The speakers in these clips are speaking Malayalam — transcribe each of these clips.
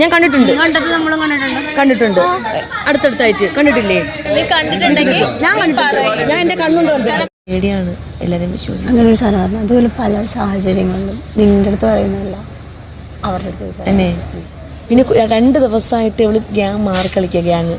ഞാൻ കണ്ടിട്ടുണ്ട്. കണ്ടത് നമ്മളും കണ്ടിട്ടുണ്ട്. കണ്ടിട്ടുണ്ട്. അടുത്തടുത്തായിട്ട് കണ്ടിട്ടില്ലേ? നീ കണ്ടിട്ടുണ്ടെങ്കിൽ ഞാൻ കണ്ടിട്ടുണ്ട്. ഞാൻ എന്റെ കണ്ണുണ്ട് കണ്ടു പേടിയാണ് എല്ലാരും വിശ്വസിക്കും അങ്ങനെ ഒരു സാധാരണ അതുപോലെ പല സാഹചര്യങ്ങളിലും നിന്റെ അടുത്ത് പറയുന്നതല്ല. അവരുടെ അടുത്ത്. തന്നെ. പിന്നെ രണ്ട് ദിവസമായിട്ട് ഇവൾ ഗ്യാങ് മാറി കളിക്കുക ഗ്യാങ്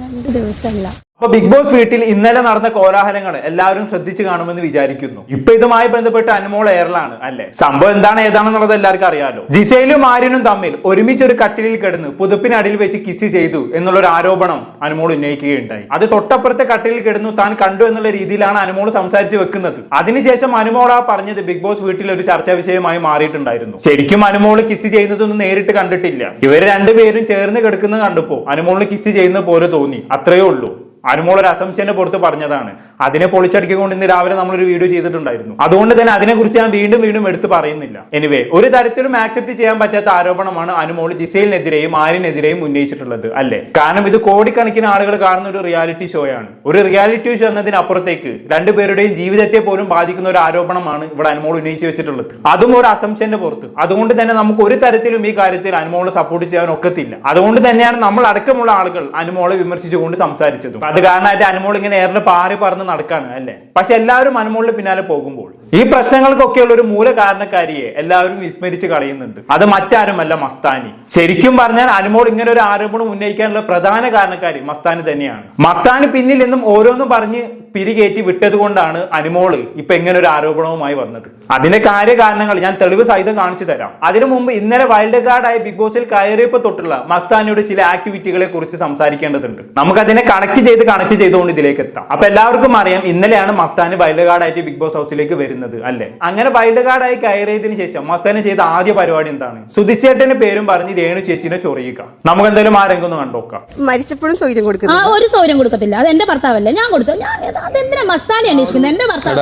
രണ്ട് ദിവസമല്ല. അപ്പൊ ബിഗ് ബോസ് വീട്ടിൽ ഇന്നലെ നടന്ന കോലാഹലങ്ങൾ എല്ലാവരും ശ്രദ്ധിച്ചു കാണുമെന്ന് വിചാരിക്കുന്നു. ഇപ്പൊ ഇതുമായി ബന്ധപ്പെട്ട് അനുമോൾ എയറിലാണ് അല്ലെ? സംഭവം എന്താണ് ഏതാണെന്നുള്ളത് എല്ലാവർക്കും അറിയാലോ. ജിസയിലും ആര്യനും തമ്മിൽ ഒരുമിച്ച് ഒരു കട്ടിലിൽ കിടന്ന് പുതുപ്പിനടിയിൽ വെച്ച് കിസ് ചെയ്തു എന്നുള്ള ഒരു ആരോപണം അനുമോൾ ഉന്നയിക്കുകയുണ്ടായി. അത് തൊട്ടപ്പുറത്തെ കട്ടിലിൽ കിടന്നു താൻ കണ്ടു എന്നുള്ള രീതിയിലാണ് അനുമോൾ സംസാരിച്ച് വെക്കുന്നത്. അതിനുശേഷം അനുമോൾ ആ പറഞ്ഞത് ബിഗ് ബോസ് വീട്ടിൽ ഒരു ചർച്ചാ വിഷയമായി മാറിയിട്ടുണ്ടായിരുന്നു. ശരിക്കും അനുമോൾ കിസ് ചെയ്യുന്നതൊന്നും നേരിട്ട് കണ്ടിട്ടില്ല. ഇവർ രണ്ടുപേരും ചേർന്ന് കിടക്കുന്നത് കണ്ടപ്പോ അനുമോളിന് കിസ് ചെയ്യുന്ന പോലെ തോന്നി. അത്രയേ ഉള്ളൂ. അനുമോൾ ഒരു പുറത്ത് പറഞ്ഞതാണ്. അതിനെ പൊളിച്ചടിക്കൊണ്ട് ഇന്ന് രാവിലെ നമ്മളൊരു വീഡിയോ ചെയ്തിട്ടുണ്ടായിരുന്നു. അതുകൊണ്ട് തന്നെ അതിനെക്കുറിച്ച് ഞാൻ വീണ്ടും വീണ്ടും എടുത്ത് പറയുന്നില്ല. എനിവേ ഒരു തരത്തിലും ആക്സെപ്റ്റ് ചെയ്യാൻ പറ്റാത്ത ആരോപണമാണ് അനുമോൾ ജിസൈലിനെതിരെയും ആരിനെതിരെയും ഉന്നയിച്ചിട്ടുള്ളത് അല്ലേ? കാരണം ഇത് കോടിക്കണക്കിന് ആളുകൾ കാണുന്ന ഒരു റിയാലിറ്റി ഷോ ആണ്. ഒരു റിയാലിറ്റി ഷോ എന്നതിനപ്പുറത്തേക്ക് രണ്ടുപേരുടെയും ജീവിതത്തെ പോലും ബാധിക്കുന്ന ഒരു ആരോപണമാണ് ഇവിടെ അനുമോൾ ഉന്നയിച്ചു വെച്ചിട്ടുള്ളത്. അതും ഒരു അസംശന്റെ പുറത്ത്. അതുകൊണ്ട് തന്നെ നമുക്ക് ഒരു തരത്തിലും ഈ കാര്യത്തിൽ അനുമോളെ സപ്പോർട്ട് ചെയ്യാൻ ഒക്കത്തില്ല. അതുകൊണ്ട് തന്നെയാണ് നമ്മൾ അടക്കമുള്ള ആളുകൾ അനുമോളെ വിമർശിച്ചുകൊണ്ട് സംസാരിച്ചതും. അത് കാരണമായിട്ട് അനുമോൾ ഇങ്ങനെ ഏറിന് പാറി പറന്ന് നടക്കാണ് അല്ലേ? പക്ഷെ എല്ലാവരും അനുമോളിന്റെ പിന്നാലെ പോകുമ്പോൾ ഈ പ്രശ്നങ്ങൾക്കൊക്കെയുള്ള ഒരു മൂല കാരണക്കാരിയെ എല്ലാവരും വിസ്മരിച്ച് കളയുന്നുണ്ട്. അത് മറ്റാരുമല്ല മസ്താനി. ശരിക്കും പറഞ്ഞാൽ അനുമോൾ ഇങ്ങനെ ഒരു ആരോപണം ഉന്നയിക്കാനുള്ള പ്രധാന കാരണക്കാരി മസ്താനി തന്നെയാണ്. മസ്താനി പിന്നിൽ നിന്നും ഓരോന്നും പറഞ്ഞ് പിരികേറ്റി വിട്ടത് കൊണ്ടാണ് അനുമോൾ ഇപ്പൊ എങ്ങനെ ഒരു ആരോപണവുമായി വന്നത്. അതിന്റെ കാര്യകാരണങ്ങൾ ഞാൻ തെളിവ് സഹിതം കാണിച്ചു തരാം. അതിനു മുമ്പ് ഇന്നലെ വൈൽഡ് കാർഡായി ബിഗ് ബോസിൽ കയറിയപ്പോ തൊട്ടുള്ള മസ്താനിയുടെ ചില ആക്ടിവിറ്റികളെ കുറിച്ച് സംസാരിക്കേണ്ടതുണ്ട്. നമുക്ക് അതിനെ കണക്ട് ചെയ്ത് കണക്ട് ചെയ്തുകൊണ്ട് ഇതിലേക്ക് എത്താം. അപ്പൊ എല്ലാവർക്കും അറിയാം ഇന്നലെയാണ് മസ്താന് വൈൽഡ് കാർഡായിട്ട് ബിഗ് ബോസ് ഹൗസിലേക്ക് വരുന്നത് അല്ലെ? അങ്ങനെ വൈൽഡ് കാർഡായി കയറിയതിനു ശേഷം മസ്താന് ചെയ്ത ആദ്യ പരിപാടി എന്താണ്? സുധിച്ചേട്ടന്റെ പേരും പറഞ്ഞ് രേണു ചേച്ചിനെ ചൊറിയുക. നമുക്ക് എന്തായാലും ആ രംഗം ഒന്ന് കണ്ടോക്കാം. മരിച്ചപ്പോഴും സൗകര്യം കൊടുക്കുന്നു ഒരു സൗകര്യം കൊടുക്കത്തില്ല. അത് എന്റെ ഭർത്താവല്ലേ? ഞാൻ കൊടുത്തു ഞാൻ അതെന്തിനാ മസ്താനി അന്വേഷിക്കുന്നത്? എന്റെ ഭർത്താവ്.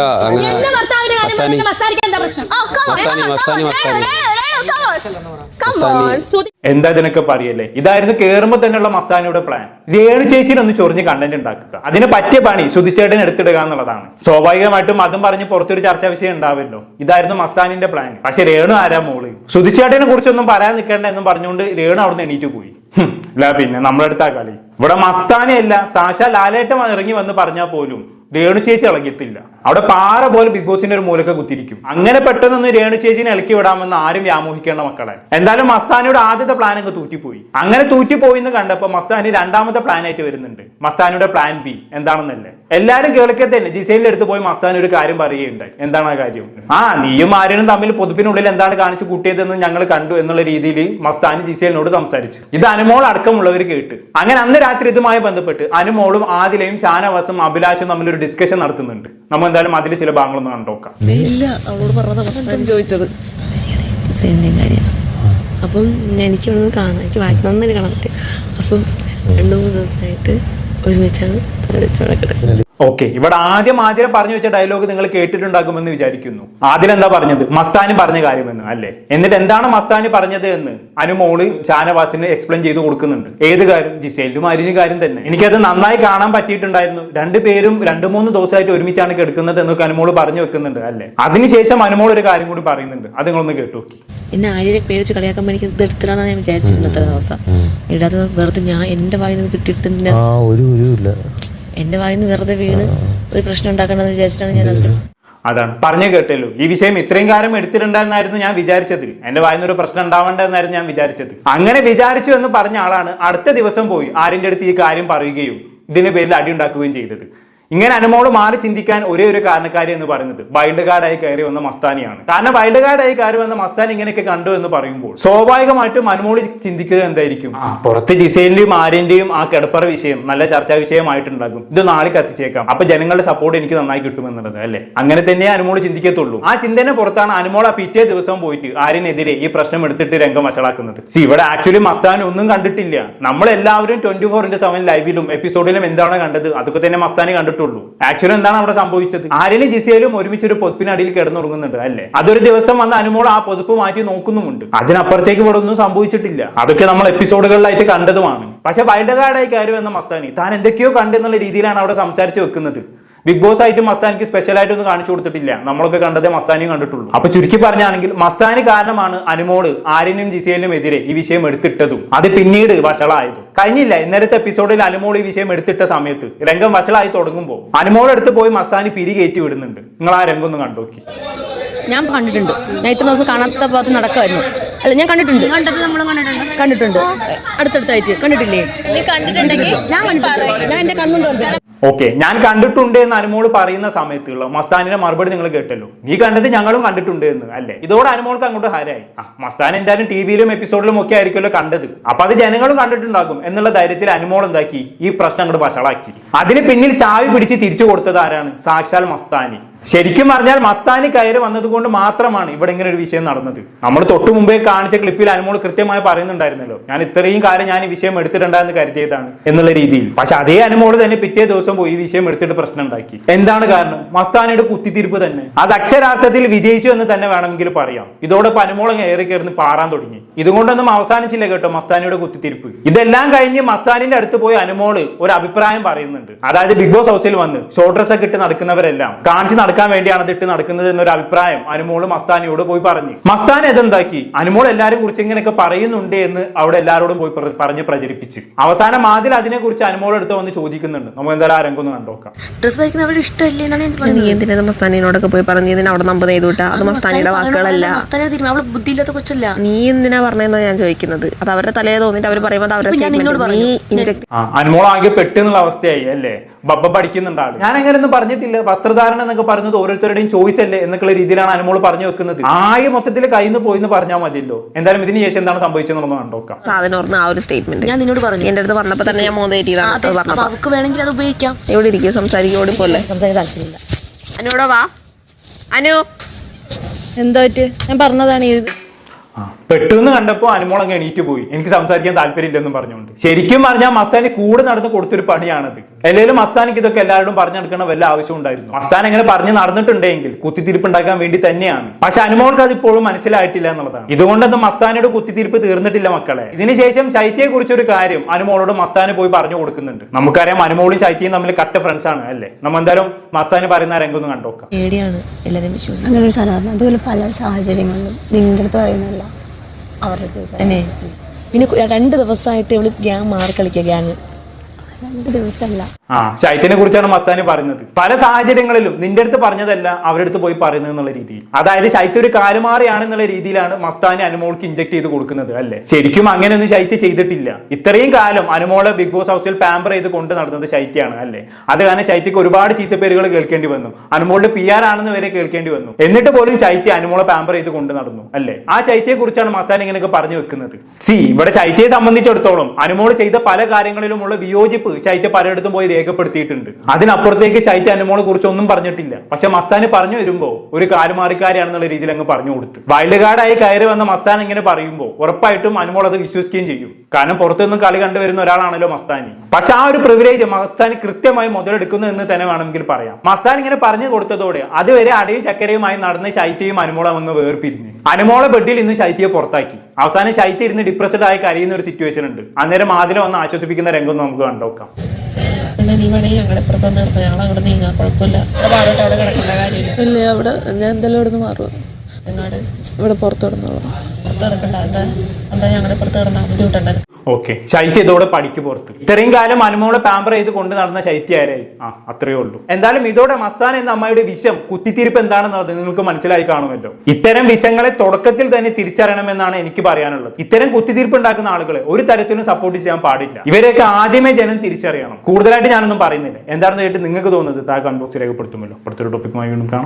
എന്റെ ഭർത്താവിന്റെ കാര്യം മസ്താനിക്ക് എന്താ പ്രശ്നം? മസ്താനി മസ്താനി മസ്താനി. എന്താ ഇതിനൊക്കെ പറയല്ലേ? ഇതായിരുന്നു കേറുമ്പോ തന്നെയുള്ള മസ്താനിയുടെ പ്ലാൻ രേണു ചേച്ചിനെ ഒന്ന് ചൊറിഞ്ഞ് കണ്ടന്റ് ഉണ്ടാക്കുക. അതിന് പറ്റിയ പണി ശുദ്ധിച്ചേട്ടൻ എടുത്തിടുക എന്നുള്ളതാണ്. സ്വാഭാവികമായിട്ടും അതും പറഞ്ഞ് പുറത്തൊരു ചർച്ചാ വിഷയം ഉണ്ടാവില്ലോ. ഇതായിരുന്നു മസ്താനിന്റെ പ്ലാൻ പക്ഷെ രേണു ആരാ മോൾ? ശുദ്ധിച്ചേട്ടനെ കുറിച്ചൊന്നും പറയാൻ നിൽക്കേണ്ട എന്നും പറഞ്ഞുകൊണ്ട് രേണു അവിടുന്ന് എണീറ്റ് പോയി. അല്ല ഇല്ല പിന്നെ നമ്മളെടുത്താ കളി. ഇവിടെ മസ്താനയല്ല സാക്ഷാ ലാലേട്ടം ഇറങ്ങി വന്ന് പറഞ്ഞാൽ പോലും രേണു ചേച്ചി ഇളകിയിട്ടില്ല. അവിടെ പാറ പോലെ ബിഗ് ബോസിന്റെ ഒരു മൂലക്ക് കുത്തിയിരിക്കും. അങ്ങനെ പെട്ടെന്നൊന്ന് രേണു ചേച്ചിനെ ഇളക്കി വിടാമെന്ന് ആരും വ്യാമോഹിക്കേണ്ട മക്കളെ. എന്തായാലും മസ്താനിയുടെ ആദ്യത്തെ പ്ലാൻ അങ്ങ് തൂറ്റിപ്പോയി. അങ്ങനെ തൂറ്റിപ്പോയി എന്ന് കണ്ടപ്പോ മസ്താനി രണ്ടാമത്തെ പ്ലാൻ ആയിട്ട് വരുന്നുണ്ട്. മസ്താനിയുടെ പ്ലാൻ ബി എന്താണെന്നല്ലേ? എല്ലാരും കേൾക്കെ തന്നെ ജിസൈലിന്റെ അടുത്ത് പോയി മസ്താനി ഒരു കാര്യം പറയുകയുണ്ടായി എന്താണ് ആ കാര്യം? ആ നീയും ആര്യനും തമ്മിൽ പൊതുപ്പിനുള്ളിൽ എന്താണ് കാണിച്ചു കൂട്ടിയതെന്ന് ഞങ്ങൾ കണ്ടു എന്നുള്ള രീതിയിൽ മസ്താനി ജിസൈലിനോട് സംസാരിച്ചു. ഇത് അനുമോൾ അടക്കമുള്ളവർ കേട്ട്. അങ്ങനെ അന്ന് രാത്രി ഇതുമായി ബന്ധപ്പെട്ട് അനുമോളും ആദിലയും ഷാനവാസും അഭിലാഷും തമ്മിൽ ഒരു ഡിസ്കഷൻ നടത്തുന്നുണ്ട്. നമ്മൾ എന്തായാലും അതിൽ ചില ഭാഗങ്ങളൊന്ന് കണ്ടോക്കാം ഇല്ല അവളോട് പറഞ്ഞത് മസ്താനി ചോദിച്ചത്. കാര്യം. അപ്പം എനിക്ക് ഒന്ന് കാണാം. എനിക്ക് നന്നായിട്ട് കാണാൻ പറ്റും. അപ്പം രണ്ടു മൂന്ന് ദിവസമായിട്ട് ഒരുമിച്ചാണ് തലവെച്ചോടെ കിടക്കുന്നത്. ഓക്കെ. ഇവിടെ ആദ്യം ആദ്യം പറഞ്ഞു വെച്ച ഡയലോഗ് നിങ്ങൾ കേട്ടിട്ടുണ്ടാകുമെന്ന് വിചാരിക്കുന്നു. ആദ്യം എന്താ പറഞ്ഞത്? മസ്താനി പറഞ്ഞ കാര്യമെന്ന് അല്ലേ? എന്നിട്ട് എന്താണ് മസ്താനി പറഞ്ഞത് എന്ന്? അനുമോൾ ഷാനവാസിന് എക്സ്പ്ലെയിൻ ചെയ്ത് കൊടുക്കുന്നുണ്ട്. ഏത് കാര്യം? ജിസേലും അരിന് കാര്യം തന്നെ. എനിക്കത് നന്നായി കാണാൻ പറ്റിയിട്ടുണ്ടായിരുന്നു. രണ്ടുപേരും രണ്ടു മൂന്ന് ദിവസമായിട്ട് ഒരുമിച്ചാണ് കിടക്കുന്നത് എന്നൊക്കെ അനുമോൾ പറഞ്ഞു വെക്കുന്നുണ്ട് അല്ലേ? അതിനുശേഷം അനുമോൾ ഒരു കാര്യം കൂടി പറയുന്നുണ്ട്. അത് നിങ്ങളൊന്ന് കേട്ടു നോക്കി. എന്നെ ആര്യനെ പേര് വെച്ച് കളിയാക്കാൻ എനിക്ക് ഇത് എടുത്തിടാന്നാണ് ഞാൻ വിചാരിച്ചിരുന്നത് അത്ര ദിവസം. ഇടാതെ വെറുതെ ഞാൻ എന്റെ വായിൽ നിന്ന് കിട്ടിയിട്ട് എന്റെ വായിൽ നിന്ന് വെറുതെ വീണ് ഒരു പ്രശ്നം ഉണ്ടാക്കണമെന്ന് വിചാരിച്ചിട്ടാണ് ഞാൻ അത് അതാണ്. പറഞ്ഞു കേട്ടല്ലോ ഈ വിഷയം ഇത്രയും കാലം എടുത്തിട്ടുണ്ടെന്നായിരുന്നു ഞാൻ വിചാരിച്ചത്. എന്റെ വായന ഒരു പ്രശ്നം ഉണ്ടാവേണ്ടെന്നായിരുന്നു ഞാൻ വിചാരിച്ചത്. അങ്ങനെ വിചാരിച്ചു എന്ന് പറഞ്ഞ ആളാണ് അടുത്ത ദിവസം പോയി ആരിന്റെ അടുത്ത് ഈ കാര്യം പറയുകയും ഇതിന്റെ പേരിൽ അടി ഉണ്ടാക്കുകയും ചെയ്തത്. ഇങ്ങനെ അനുമോൾ മാറി ചിന്തിക്കാൻ ഒരേ ഒരു കാരണക്കാരി എന്ന് പറയുന്നത് വൈൽഡ് കാർഡായി കയറി വന്ന മസ്താനിയാണ്. കാരണം വൈൽഡ് കാർഡായി കയറി വന്ന മസ്താനി ഇങ്ങനെയൊക്കെ കണ്ടു എന്ന് പറയുമ്പോൾ സ്വാഭാവികമായിട്ടും അനുമോൾ ചിന്തിക്കുക എന്തായിരിക്കും? ആ പുറത്ത് ജിസേലിന്റെയും ആര്യന്റെയും ആ കിടപ്പറ വിഷയം നല്ല ചർച്ചാ വിഷയമായിട്ടുണ്ടാകും. ഇത് നാളെ കത്തിച്ചേക്കാം. അപ്പൊ ജനങ്ങളുടെ സപ്പോർട്ട് എനിക്ക് നന്നായി കിട്ടുമെന്നുള്ളത് അല്ലേ? അങ്ങനെ തന്നെ അനുമോൾ ചിന്തിക്കത്തുള്ളൂ. ആ ചിന്തനെ പുറത്താണ് അനുമോൾ പിറ്റേ ദിവസം പോയിട്ട് ആര്യനെതിരെ ഈ പ്രശ്നം എടുത്തിട്ട് രംഗം വഷളാക്കുന്നത് സി ഇവിടെ ആക്ച്വലി മസ്താൻ ഒന്നും കണ്ടിട്ടില്ല. നമ്മളെല്ലാവരും ട്വന്റി ഫോർ ഇന്റു സെവൻ ലൈവിലും എപ്പിസോഡിലും എന്താണ് കണ്ടത്? അതൊക്കെ തന്നെ മസ്താനി കണ്ടിട്ടുള്ളൂ ആക്ച്വലി എന്താണ് അവിടെ സംഭവിച്ചത്? ആര്യനും ജിസയിലും ഒരുമിച്ച് ഒരു പൊതുപ്പിനടിയിൽ കിടന്നുറങ്ങുന്നുണ്ട് അല്ലേ? അതൊരു ദിവസം വന്ന് അനുമോൾ ആ പൊതുപ്പ് മാറ്റി നോക്കുന്നുമുണ്ട്. അതിനപ്പുറത്തേക്ക് ഇവിടെ ഒന്നും സംഭവിച്ചിട്ടില്ല. അതൊക്കെ നമ്മൾ എപ്പിസോഡുകളിലായിട്ട് കണ്ടതുമാണ്. പക്ഷെ വൈൽഡ് കാർഡായി കയറി വന്ന മസ്താനി താൻ എന്തൊക്കെയോ കണ്ടെന്നുള്ള രീതിയിലാണ് അവിടെ സംസാരിച്ച് വെക്കുന്നത്. ബിഗ് ബോസ് ആയിട്ട് മസ്താനിക്ക് സ്പെഷ്യൽ ആയിട്ട് ഒന്നും കാണിച്ചു കൊടുത്തിട്ടില്ല. നമ്മളൊക്കെ കണ്ടതേ മസ്താനിയും കണ്ടിട്ടുള്ളൂ. അപ്പൊ ചുരുക്കി പറഞ്ഞാണെങ്കിൽ മസ്താനി കാരണമാണ് അനുമോൾ ആര്യനും ജിസേലിനും എതിരെ ഈ വിഷയം എടുത്തിട്ടതും. അത് പിന്നീട് വഷളായതും. കഴിഞ്ഞില്ല ഇന്നലത്തെ എപ്പിസോഡിൽ അനുമോൾ ഈ വിഷയം എടുത്തിട്ട സമയത്ത് രംഗം വഷളായി തുടങ്ങുമ്പോൾ അനുമോൾ എടുത്ത് പോയി മസ്താനി പിരി കയറ്റി വിടുന്നുണ്ട്. നിങ്ങൾ ആ രംഗം ഒന്ന് കണ്ടോക്കി ഞാൻ കണ്ടിട്ടുണ്ട്. ഞാൻ ഇത്ര ദിവസം കാണാത്ത ഭാഗത്ത് നടക്കുമായിരുന്നു അല്ല ഞാൻ കണ്ടിട്ടുണ്ട്. കണ്ടത് നമ്മൾ കണ്ടിട്ടുണ്ട്. കണ്ടിട്ടുണ്ട്. അടുത്തടുത്തായിട്ട് കണ്ടിട്ടില്ലേ? നീ കണ്ടിട്ടുണ്ടെങ്കിൽ ഞാൻ കണ്ടിട്ടുണ്ട്. ഞാൻ എന്റെ കണ്ണുകൊണ്ട് കണ്ടു ഓക്കെ ഞാൻ കണ്ടിട്ടുണ്ട് എന്ന് അനുമോൾ പറയുന്ന സമയത്തുള്ള മസ്താനിന്റെ മറുപടി നിങ്ങൾ കേട്ടല്ലോ. നീ കണ്ടത് ഞങ്ങളും കണ്ടിട്ടുണ്ട് എന്ന് അല്ലേ? ഇതോടെ അനുമോൾക്ക് അങ്ങോട്ട് ഹരായി. ആ മസ്താൻ എന്തായാലും ടി വിയിലും എപ്പിസോഡിലും ഒക്കെ ആയിരിക്കുമല്ലോ കണ്ടത്. അപ്പൊ അത് ജനങ്ങളും കണ്ടിട്ടുണ്ടാകും എന്നുള്ള ധൈര്യത്തിൽ അനുമോൾ എന്താക്കി? ഈ പ്രശ്നം അങ്ങോട്ട് വഷളാക്കി. അതിന് പിന്നിൽ ചാവി പിടിച്ച് തിരിച്ചു കൊടുത്തത് ആരാണ്? സാക്ഷാൽ മസ്താനി. ശരിക്കും പറഞ്ഞാൽ മസ്താനി കയറി വന്നതുകൊണ്ട് മാത്രമാണ് ഇവിടെ ഇങ്ങനെ ഒരു വിഷയം നടന്നത്. നമ്മൾ തൊട്ടു മുമ്പേ കാണിച്ച ക്ലിപ്പിൽ അനുമോൾ കൃത്യമായി പറയുന്നുണ്ടായിരുന്നല്ലോ. ഞാൻ ഇത്രയും കാലം ഞാൻ ഈ വിഷയം എടുത്തിട്ടുണ്ടെന്ന് കരുതിയതാണ് എന്നുള്ള രീതിയിൽ. പക്ഷെ അതേ അനുമോൾ തന്നെ പിറ്റേ ദിവസം പോയി ഈ വിഷയം എടുത്തിട്ട് പ്രശ്നം ഉണ്ടാക്കി. എന്താണ് കാരണം? മസ്താനിയുടെ കുത്തിത്തിരിപ്പ് തന്നെ. അത് അക്ഷരാർത്ഥത്തിൽ വിജയിച്ചു എന്ന് തന്നെ വേണമെങ്കിൽ പറയാം. ഇതോടെ അനുമോൾ കയറി കയറുന്ന പാറാൻ തുടങ്ങി. ഇതുകൊണ്ടൊന്നും അവസാനിച്ചില്ല കേട്ടോ മസ്താനിയുടെ കുത്തിത്തിരിപ്പ്. ഇതെല്ലാം കഴിഞ്ഞ് മസ്താനിന്റെ അടുത്ത് പോയി അനുമോൾ ഒരു അഭിപ്രായം പറയുന്നുണ്ട്. അതായത് ബിഗ് ബോസ് ഹൗസിൽ വന്ന് ഷോർട്ട് ഡ്രസ്സൊക്കെ ഇട്ട് നടക്കുന്നവരെല്ലാം കാണിച്ച് നടക്കാൻ വേണ്ടിയാണ് അത് ഇട്ട് നടക്കുന്നത് എന്നൊരു അഭിപ്രായം അനുമോളും മസ്താനിയോട് പോയി പറഞ്ഞു. മസ്താൻ ഇതെന്താക്കി? അനുമോൾ എല്ലാരും കുറിച്ച് ഇങ്ങനെയൊക്കെ പറയുന്നുണ്ട് എന്ന് അവിടെ എല്ലാവരോടും പോയി പറഞ്ഞ് പ്രചരിപ്പിച്ച്. അവസാനം ആദ്യം അതിനെ കുറിച്ച് അനുമോൾ എടുത്ത് വന്ന് ചോദിക്കുന്നുണ്ട്. നമുക്ക് എന്തായാലും ആരെങ്കിലും ഒന്ന് കണ്ടോക്കാം ഡ്രസ് തയ്ക്കുന്നവരുടെ ഇഷ്ടമല്ലേ എന്നാണ് ഞാൻ നീ പറയുന്നത്. എന്തിനാ മസ്താനിനോടൊക്കെ പോയി പറഞ്ഞു? ഇതിന് അവിടെ നമ്പർ ചെയ്തുവിട്ടാ അത് മസ്താനിയുടെ വാക്കുകളല്ല. അവൾ ബുദ്ധിയില്ലാത്ത കൊച്ചല്ല. നീ എന്തിനാ പറഞ്ഞതെന്നാ ഞാൻ ചോദിക്കുന്നത്? അത് അവരുടെ തലയെ തോന്നിട്ട് അവർ പറയുമ്പോൾ അവരുടെ അനുമോൾ ആകെ പെട്ടെന്നുള്ള അവസ്ഥയായി അല്ലേ? ബബ്ബ പഠിക്കുന്നുണ്ട് ആൾ. ഞാൻ അങ്ങനെയൊന്നും പറഞ്ഞിട്ടില്ല. വസ്ത്രധാരണം എന്നൊക്കെ പറഞ്ഞത് ഓരോരുത്തരുടെയും ചോയ്സ് അല്ലേ എന്നൊക്കെയുള്ള രീതിയിലാണ് അനുമോൾ പറഞ്ഞു വെക്കുന്നത്. ആകെ മൊത്തത്തിൽ കയ്യിൽ നിന്ന് പോയി എന്ന് പറഞ്ഞാൽ മതിയല്ലോ. എന്തായാലും ഇതിന് ശേഷം എന്താണ് സംഭവിച്ചതെന്നുള്ളത് കണ്ടോക്കാം. സാധനം ആ ഒരു സ്റ്റേറ്റ്മെന്റ് ഞാൻ നിന്നോട് പറഞ്ഞു. എന്റെ അടുത്ത് തന്നെ ഞാൻ വേണമെങ്കിൽ അത് ഉപയോഗിക്കാം. എവിടെ ഇരിക്കും സംസാരിക്കും ഓടി പോലെ സംസാരിക്കാൻ താല്പര്യമില്ല. അനുവിടെ വാ. അനു. എന്താ ഞാൻ പറഞ്ഞതാണ് ഇത്. ആ, പെട്ടെന്ന് കണ്ടപ്പോൾ അനുമോൾ അങ്ങ് എണീറ്റ് പോയി. എനിക്ക് സംസാരിക്കാൻ താല്പര്യമില്ലെന്നും പറഞ്ഞുകൊണ്ട്. ശരിക്കും പറഞ്ഞാൽ മസ്താനി കൂടെ നടന്ന് കൊടുത്തൊരു പണിയാണത്. എല്ലാവരും മസ്താനിക്ക് ഇതൊക്കെ എല്ലാവരോടും പറഞ്ഞെടുക്കണ നടക്കണ വല്ല ആവശ്യം ഉണ്ടായിരുന്നു. മസ്താൻ എങ്ങനെ പറഞ്ഞു നടന്നിട്ടുണ്ടെങ്കിൽ കുത്തിത്തിരിപ്പ് ഉണ്ടാക്കാൻ വേണ്ടി തന്നെയാണ്. പക്ഷെ അനുമോൾക്ക് അത് ഇപ്പോഴും മനസ്സിലായിട്ടില്ല എന്നുള്ളതാണ്. ഇതുകൊണ്ടൊന്നും മസ്താനയുടെ കുത്തിത്തിരിപ്പ് തീർന്നിട്ടില്ല മക്കളെ. ഇതിനുശേഷം ശൈത്യയെ കുറിച്ചൊരു കാര്യം അനുമോളോട് മസ്താന് പോയി പറഞ്ഞു കൊടുക്കുന്നുണ്ട്. നമുക്കറിയാം അനുമോളും ശൈത്യയും തമ്മിൽ കട്ട ഫ്രണ്ട്സ് ആണ് അല്ലേ? നമ്മൾ എന്തായാലും മസ്താന് പറയുന്ന രംഗം ഒന്ന് കണ്ടോക്കാം. പേടിയാണ് എല്ലാരും വിശ്വസിക്കുന്നത്. അങ്ങനെ ഒരു അതുപോലെ പല സാഹചര്യങ്ങളിലും നിന്റെ അടുത്ത് പറയുന്നില്ല അവരുടെ പിന്നെ രണ്ട് ദിവസമായിട്ട് ഇവൾ ഗ്യാങ് മാറി കളിക്കുക ഗ്യാങ് രണ്ട് ദിവസമല്ല. ശൈത്യനെ കുറിച്ചാണ് മസ്താനി പറഞ്ഞത് പല സാഹചര്യങ്ങളിലും നിന്റെ അടുത്ത് പറഞ്ഞതല്ല അവരുടെ അടുത്ത് പോയി പറയുന്നത് എന്നുള്ള രീതിയിൽ. അതായത് ശൈത്യ ഒരു കാലുമാറിയാണ് എന്നുള്ള രീതിയിലാണ് മസ്താനി അനുമോൾക്ക് ഇഞ്ചക്ട് ചെയ്ത് കൊടുക്കുന്നത് അല്ലേ? ശരിക്കും അങ്ങനെയൊന്നും ശൈത്യ ചെയ്തിട്ടില്ല. ഇത്രയും കാലം അനുമോളെ ബിഗ് ബോസ് ഹൗസിൽ പാമ്പർ ചെയ്ത് കൊണ്ട് നടന്നത് ശൈത്യാണ് അല്ലേ? അത് കാരണം ശൈത്യക്ക് ഒരുപാട് ചീത്തപ്പേരുകൾ കേൾക്കേണ്ടി വന്നു. അനുമോളുടെ പി ആർ ആണെന്ന് വരെ കേൾക്കേണ്ടി വന്നു. എന്നിട്ട് പോലും ശൈത്യ അനുമോളെ പാമ്പർ ചെയ്ത് കൊണ്ട് നടന്നു അല്ലേ? ആ ശൈത്യയെ കുറിച്ചാണ് മസ്താൻ ഇങ്ങനെയൊക്കെ പറഞ്ഞു വെക്കുന്നത്. സി ഇവിടെ ശൈത്യയെ സംബന്ധിച്ചിടത്തോളം അനുമോൾ ചെയ്ത പല കാര്യങ്ങളിലുമുള്ള വിയോജിപ്പ് ശൈത്യ പലയിടത്തും പോയി രേഖപ്പെടുത്തിയിട്ടുണ്ട്. അതിനപ്പുറത്തേക്ക് ശൈത്യ അനുമോളെ കുറിച്ച് ഒന്നും പറഞ്ഞിട്ടില്ല. പക്ഷെ മസ്താൻ പറഞ്ഞു വരുമ്പോ ഒരു കാലുമാറിക്കാരിയാണെന്നുള്ള രീതിയിൽ അങ്ങ് പറഞ്ഞു കൊടുത്തു. വയലുകാടായി കയറി വന്ന മസ്താൻ ഇങ്ങനെ പറയുമ്പോൾ ഉറപ്പായിട്ടും അനുമോൾ അത് വിശ്വസിക്കുകയും ചെയ്യും. കാരണം പുറത്തുനിന്നും കളി കണ്ടുവരുന്ന ഒരാളാണല്ലോ മസ്താനി. പക്ഷെ ആ ഒരു പ്രിവിലേജ് മസ്താൻ കൃത്യമായി മുതലെടുക്കുന്നു എന്ന് തന്നെ വേണമെങ്കിൽ പറയാം. മസ്താൻ ഇങ്ങനെ പറഞ്ഞു കൊടുത്തതോടെ അതുവരെ അടയും ചക്കരയുമായി നടന്ന ശൈത്യയും അനുമോളം അങ്ങ് വേർപിരിഞ്ഞ്. അനുമോളെ ബെഡിൽ ഇന്ന് ശൈത്യയെ പുറത്താക്കി. അവസാനം ശൈത്യ ഇരുന്ന് ഡിപ്രസ്ഡ് ആയി കരയുന്ന ഒരു സിറ്റുവേഷൻ ഉണ്ട്. അന്നേരം ആദ്യം വന്ന് ആശ്വസിപ്പിക്കുന്ന രംഗം നമുക്ക് കണ്ടോക്കാം. നീ വേണമെങ്കിൽ ഞങ്ങളെ ഇപ്പുറത്ത് വന്ന് നിർത്താം ഞങ്ങൾ അങ്ങോട്ട് കുഴപ്പമില്ല. അവിടെ പാടോട്ട് അവിടെ കിടക്കേണ്ട കാര്യമില്ല. ഇല്ല അവിടെ ഞാൻ എന്തായാലും ഇവിടെ നിന്ന് മാറുക എങ്ങാട് ഇവിടെ പുറത്ത് കിടന്നോളാം. പുറത്ത് കിടക്കണ്ട. എന്താ? എന്താ ഞങ്ങളുടെ കിടന്നാൽ ബുദ്ധിമുട്ടുണ്ടായിരുന്നു ഓക്കെ. ശൈത്യ ഇതോടെ പഠിക്ക് പുറത്ത്. ഇത്രയും കാലം അനുമോളെ പാമ്പർ ചെയ്ത് കൊണ്ട് നടന്ന ശൈത്യ ആരായി? ആ അത്രയേ ഉള്ളൂ. എന്തായാലും ഇതോടെ മസ്താൻ എന്ന അമ്മയുടെ വിഷം കുത്തിത്തിരിപ്പ് എന്താണെന്നുള്ളത് നിങ്ങൾക്ക് മനസ്സിലായി കാണുമല്ലോ. ഇത്തരം വിഷങ്ങളെ തുടക്കത്തിൽ തന്നെ തിരിച്ചറിയണമെന്നാണ് എനിക്ക് പറയാനുള്ളത്. ഇത്തരം കുത്തിത്തിരിപ്പ് ഉണ്ടാക്കുന്ന ആളുകളെ ഒരു തരത്തിലും സപ്പോർട്ട് ചെയ്യാൻ പാടില്ല. ഇവരെയൊക്കെ ആദ്യമേ ജനം തിരിച്ചറിയണം. കൂടുതലായിട്ട് ഞാനൊന്നും പറയുന്നില്ല. എന്താണെന്ന് കേട്ട് നിങ്ങൾക്ക് തോന്നുന്നത് താ കൺബോക്സ് രേഖപ്പെടുത്തുമല്ലോ. അടുത്തൊരു ടോപ്പിക്കുമായി വീണ്ടും കാണാം.